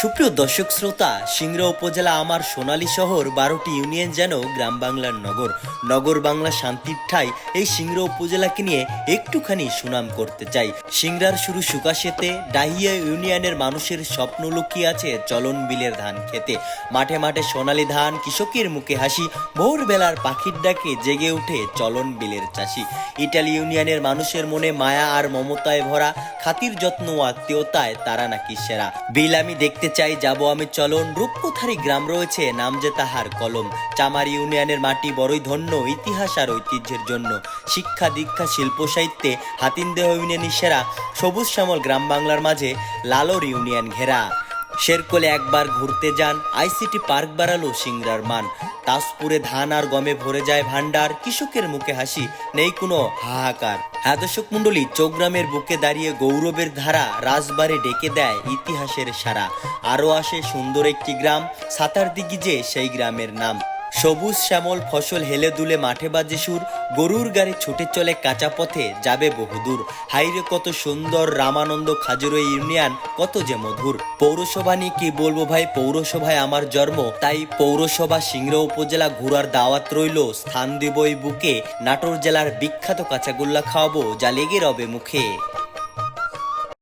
সুপ্রিয় দর্শক শ্রোতা, সিংড়া উপজেলা আমার সোনালী শহর বারোটি ইউনিয়ন যেন গ্রাম বাংলার নগর। নগর বাংলা শান্তির ঠাই, এই সিংড়া উপজেলাকে নিয়ে একটুখানি সুনাম করতে চাই। সিংড়ার শুরু সুকাশেতে ডাহিয়া ইউনিয়নের মানুষের স্বপ্ন লুকিয়ে আছে চলন বিলের ধান খেতে। মাঠে মাঠে সোনালী ধান, কৃষকের মুখে হাসি, ভোরবেলার পাখির ডাকে জেগে উঠে চলন বিলের চাষি। ইটালি ইউনিয়নের মানুষের মনে মায়া আর মমতায় ভরা, খাতির যত্ন ও আত্মীয়তায় তারা নাকি সেরা। বিল আমি দেখতে চাই, যাব আমি চলন রূপকথারি গ্রাম রয়েছে, নাম যে তাহার কলম। চামার ইউনিয়নের মাটি বড়ই ধন্য, ইতিহাস আর ঐতিহ্যের জন্য। শিক্ষা, দীক্ষা, শিল্প, সাহিত্যে হাতিনদেহ ইউনিয়নের সেরা, সবুজ শ্যামল গ্রাম বাংলার মাঝে লালর ইউনিয়ন ঘেরা। শেরকোলে একবার ঘুরতে যান আইসিটি পার্ক বাড়ালো সিংরার মান। তাজপুরে ধান আর গমে ভরে যায় ভান্ডার কৃষকের মুখে হাসি, নেই কোনো হাহাকার। হ্যাঁ দর্শক মন্ডলী চৌগ্রামের বুকে দাঁড়িয়ে গৌরবের ধারা রাজবারে ডেকে দেয় ইতিহাসের সারা। আরও আসে সুন্দর একটি গ্রাম, সাতার দিঘি যে সেই গ্রামের নাম। সবুজ শ্যামল ফসল হেলে দুলে মাঠে বাজে সুর, গরুর গাড়ি ছুটে চলে কাঁচা পথে যাবে বহুদূর। হাইরে কত সুন্দর রামানন্দ খাজুর ইউনিয়ন, কত যে মধুর। পৌরসভা নিয়ে কি বলব ভাই? পৌরসভায় আমার জন্ম, তাই পৌরসভা সিংড়া উপজেলা ঘুরার দাওয়াত রইল। স্থান দেবই বুকে, নাটোর জেলার বিখ্যাত কাঁচাগোল্লা খাওয়াবো, যা লেগে রবে মুখে।